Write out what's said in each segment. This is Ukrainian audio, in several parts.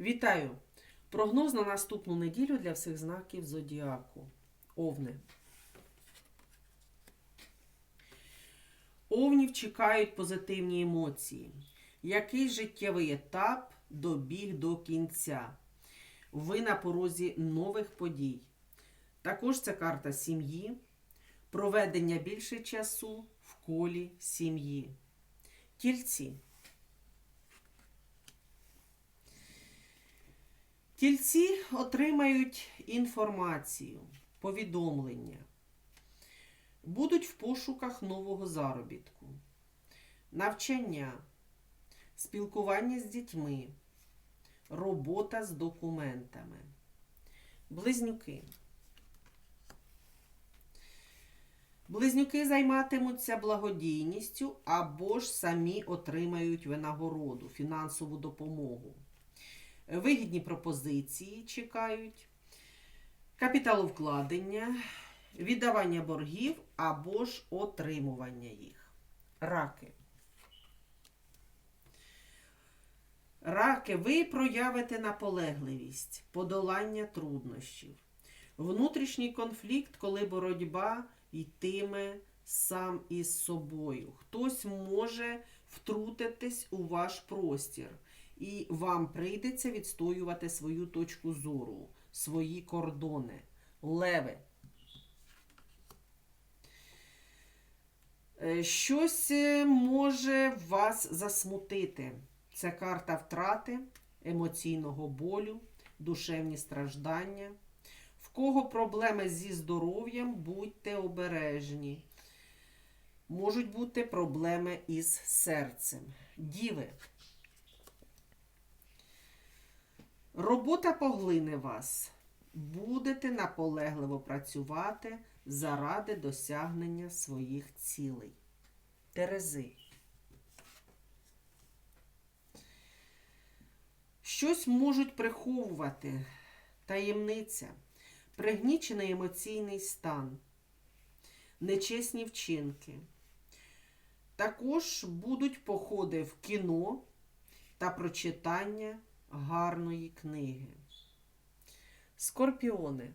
Вітаю! Прогноз на наступну неділю для всіх знаків зодіаку. Овни. Овнів чекають позитивні емоції. Який життєвий етап добіг до кінця? Ви на порозі нових подій. Також це карта сім'ї, проведення більше часу в колі сім'ї. Тільці. Тільці отримають інформацію, повідомлення, будуть в пошуках нового заробітку, навчання, спілкування з дітьми, робота з документами, близнюки. Близнюки займатимуться благодійністю або ж самі отримають винагороду, фінансову допомогу. Вигідні пропозиції чекають, капіталовкладення, віддавання боргів або ж отримування їх. Раки. Раки, ви проявите наполегливість, подолання труднощів, внутрішній конфлікт, коли боротьба йтиме сам із собою. Хтось може втрутитись у ваш простір, і вам прийдеться відстоювати свою точку зору, свої кордони. Леви. Е, Щось е, може вас засмутити. Це карта втрати, емоційного болю, душевні страждання. В кого проблеми зі здоров'ям, будьте обережні. Можуть бути проблеми із серцем. Діви. Робота поглине вас. Будете наполегливо працювати заради досягнення своїх цілей. Терези. Щось можуть приховувати. Таємниця, пригнічений емоційний стан, нечесні вчинки. Також будуть походи в кіно та прочитання гарної книги. Скорпіони.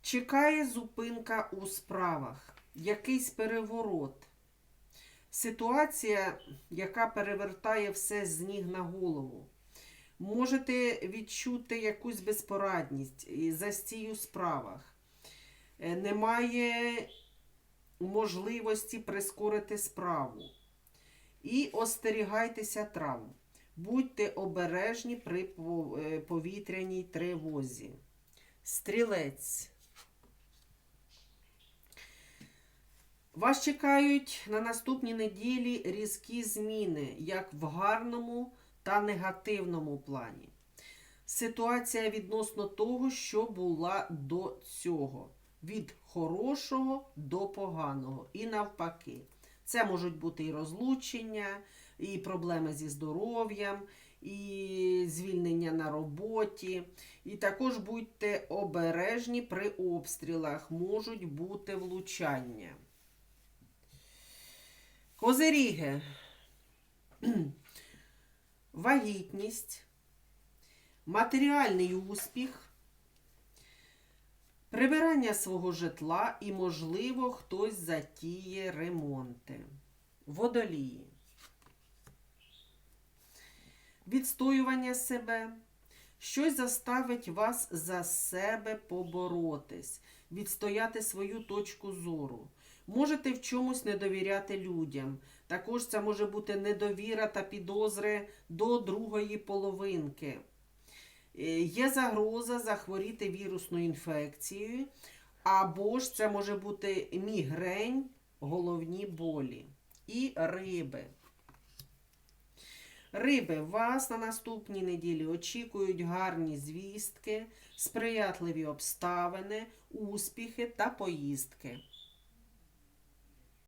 Чекає зупинка у справах, якийсь переворот. Ситуація, яка перевертає все з ніг на голову. Можете відчути якусь безпорадність, застій у справах. Е, Немає можливості прискорити справу. І остерігайтеся травм. Будьте обережні при е, повітряній тривозі. Стрілець. Вас чекають на наступній неділі різкі зміни, як в гарному та негативному плані. Ситуація відносно того, що була до цього. Від хорошого до поганого. І навпаки. Це можуть бути і розлучення, і проблеми зі здоров'ям, і звільнення на роботі. І також будьте обережні при обстрілах, можуть бути влучання. Козиріги. Вагітність, матеріальний успіх, прибирання свого житла і, можливо, хтось затіє ремонти. Водолії. Відстоювання себе. Щось заставить вас за себе поборотись, відстояти свою точку зору. Можете в чомусь не довіряти людям. Також це може бути недовіра та підозри до другої половинки. Е, Є загроза захворіти вірусною інфекцією, або ж це може бути мігрень, головні болі. І риби. Риби, вас на наступній неділі очікують гарні звістки, сприятливі обставини, успіхи та поїздки.